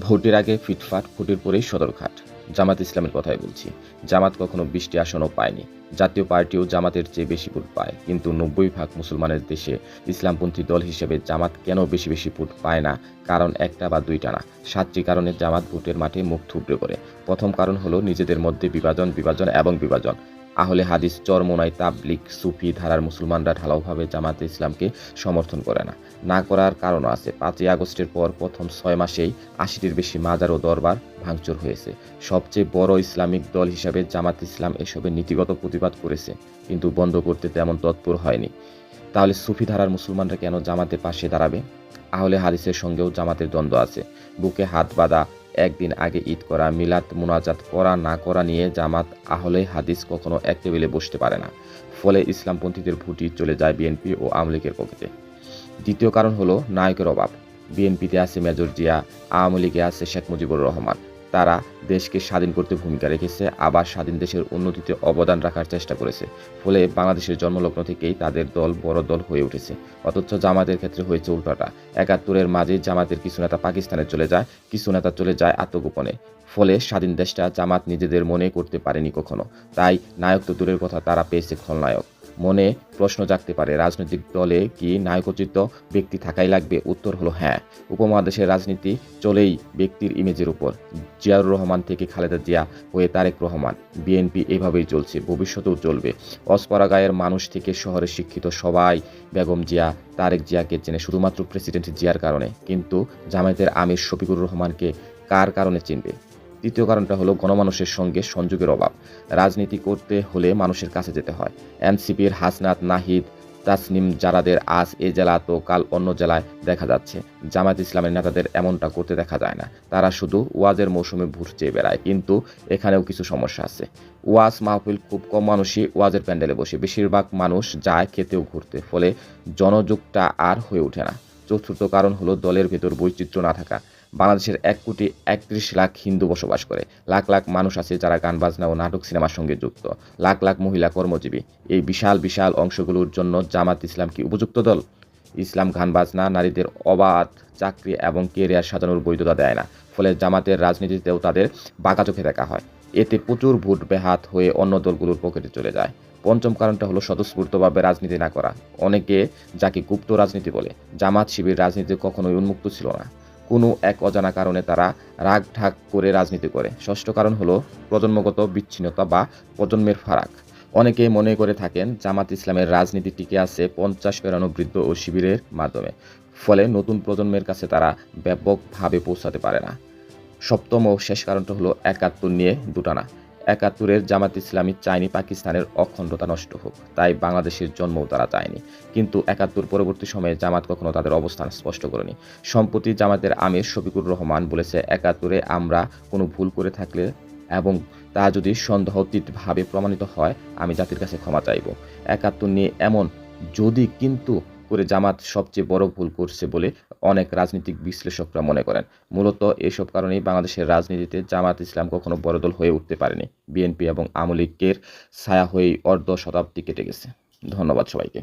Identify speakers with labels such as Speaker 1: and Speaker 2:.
Speaker 1: ভোটের আগে ফিটফাট, ভোটের পরেই সদরঘাট। জামাত ইসলামের কথাই বলছি। জামাত কখনো বৃষ্টি আসনও পায়নি। জাতীয় পার্টিও জামাতের চেয়ে বেশি ভোট পায়। কিন্তু নব্বই ভাগ মুসলমানের দেশে ইসলামপন্থী দল হিসেবে জামাত কেন বেশি বেশি ভোট পায় না? কারণ একটা বা দুইটা না। সাতটি কারণে জামাত ভোটের মাঠে মুখ থুবড়ে করে প্রথম কারণ হলো নিজেদের মধ্যে বিভাজন বিভাজন এবং বিভাজন। আহলে হাদিস চরমোনায় তাবলিক সুফি ধারার মুসলমানরা ঢালাওভাবে জামাতে ইসলামকে সমর্থন করে না। না করার কারণও আছে। পাঁচই আগস্টের পর প্রথম ছয় মাসেই আশিটির বেশি মাজার ও দরবার ভাঙচুর হয়েছে। সবচেয়ে বড় ইসলামিক দল হিসাবে জামাত ইসলাম এসবের নীতিগত প্রতিবাদ করেছে, কিন্তু বন্ধ করতে তেমন তৎপর হয়নি। তাহলে সুফি ধারার মুসলমানরা কেন জামাতের পাশে দাঁড়াবে? আহলে হাদিসের সঙ্গেও জামাতের দ্বন্দ্ব আছে। বুকে হাত বাঁধা একদিন আগে ঈদ করা, মিলাদ মোনাজাত করা, না করা নিয়ে জামাত আহলে হাদিস কখনো এক টেবিলে বসতে পারে না। ফলে ইসলামপন্থীদের ভুটি চলে যায় বিএনপি ও আওয়ামী লীগের পকেটে দ্বিতীয় কারণ হলো, নায়কের অভাব। বিএনপিতে আছে মেজর জিয়া, আওয়ামী লীগে আছে শেখ মুজিবুর রহমান। তারা দেশকে স্বাধীন করতে ভূমিকা রেখেছে, আবার স্বাধীন দেশের উন্নতিতে অবদান রাখার চেষ্টা করেছে। ফলে বাংলাদেশের জন্মলগ্ন থেকেই তাদের দল বড় দল হয়ে উঠেছে। অথচ জামাতের ক্ষেত্রে হয়েছে উল্টাটা। একাত্তরের মাঝে জামাতের কিছু নেতা পাকিস্তানে চলে যায়, কিছু নেতা চলে যায় আত্মগোপনে। ফলে স্বাধীন দেশটা জামাত নিজেদের মনে করতে পারেনি কখনো। তাই নায়ক তো দূরের কথা তারা পেয়েছে খলনায়ক। মনে প্রশ্ন জাগতে পারে, রাজনৈতিক দলে কি নায়কোচিত ব্যক্তি থাকাই লাগবে? উত্তর হলো হ্যাঁ। উপমহাদেশের রাজনীতি চলেই ব্যক্তির ইমেজের উপর। জিয়াউর রহমান থেকে খালেদা জিয়া হয়ে তারেক রহমান, বিএনপি এভাবেই চলছে, ভবিষ্যতেও চলবে। অস্পরা গায়ের মানুষ থেকে শহরে শিক্ষিত সবাই বেগম জিয়া, তারেক জিয়াকে চেনে শুধুমাত্র প্রেসিডেন্ট জিয়ার কারণে। কিন্তু জামায়াতের আমির শফিকুর রহমানকে কার কারণে চিনবে? তৃতীয় কারণটা হলো গণমানুষের সঙ্গে সংযোগের অভাব। রাজনীতি করতে হলে মানুষের কাছে যেতে হয়। এনসিপির হাসনাত নাহিদ, তাসনিম জারাদের আজ এ জেলা তো কাল অন্য জেলায় দেখা যাচ্ছে। জামায়াত ইসলামের নেতাদের এমনটা করতে দেখা যায় না। তারা শুধু ওয়াজের মৌসুমে ভোট চেয়ে বেড়ায়, কিন্তু এখানেও কিছু সমস্যা আছে। ওয়াজ মাহফিল খুব কম মানুষই ওয়াজের প্যান্ডেলে বসে। বেশিরভাগ মানুষ যায় খেতেও ঘুরতে, ফলে জনযুগটা আর হয়ে ওঠে না। চতুর্থ কারণ হলো দলের ভেতর বৈচিত্র্য না থাকা। বাংলাদেশের এক কোটি একত্রিশ লাখ হিন্দু বসবাস করে। লাখ লাখ মানুষ আছে যারা গান, বাজনা ও নাটক সিনেমার সঙ্গে যুক্ত। লাখ লাখ মহিলা কর্মজীবী। এই বিশাল বিশাল অংশগুলোর জন্য জামাত ইসলাম কি উপযুক্ত দল? ইসলাম গান, বাজনা, নারীদের অবাধ চাকরি এবং কেরিয়ার সাজানোর বৈধতা দেয় না। ফলে জামাতের রাজনীতিতেও তাদের বাঁকা চোখে দেখা হয়। এতে প্রচুর ভোট বেহাত হয়ে অন্য দলগুলোর পকেটে চলে যায়। পঞ্চম কারণটা হলো স্বতঃস্ফূর্তভাবে রাজনীতি না করা। অনেকে যাকে গুপ্ত রাজনীতি বলে, জামাত শিবির রাজনীতি কখনোই উন্মুক্ত ছিল না। কোনো এক অজানা কারণে তারা রাগ ঢাক করে রাজনীতি করে। ষষ্ঠ কারণ হলো প্রজন্মগত বিচ্ছিন্নতা বা প্রজন্মের ফারাক। অনেকেই মনে করে থাকেন জামাত ইসলামের রাজনীতি টিকে আছে পঞ্চাশ পেরানো বৃদ্ধ ও শিবিরের মাধ্যমে। ফলে নতুন প্রজন্মের কাছে তারা ব্যাপকভাবে পৌঁছাতে পারে না। সপ্তম ও শেষ কারণটা হলো একাত্তর নিয়ে দুটানা। একাত্তরের জামাত ইসলামী চায়নি পাকিস্তানের অখণ্ডতা নষ্ট হোক, তাই বাংলাদেশের জন্মও তারা চায়নি। কিন্তু একাত্তর পরবর্তী সময়ে জামাত কখনো তাদের অবস্থান স্পষ্ট করেনি। সম্প্রতি জামাতের আমির শফিকুর রহমান বলেছে, একাত্তরে আমরা কোনো ভুল করে থাকলে এবং তা যদি সন্দেহতীতভাবে প্রমাণিত হয়, আমি জাতির কাছে ক্ষমা চাইব। একাত্তর নিয়ে এমন যদি, কিন্তু করে জামাত সবচেয়ে বড় ভুল করছে বলে অনেক রাজনৈতিক বিশ্লেষকরা মনে করেন। মূলত এসব কারণেই বাংলাদেশের রাজনীতিতে জামাত ইসলাম কখনো বড় দল হয়ে উঠতে পারেনি। বিএনপি এবং আওয়ামী লীগের ছায়া হয়েই অর্ধ শতাব্দী কেটে গেছে। ধন্যবাদ সবাইকে।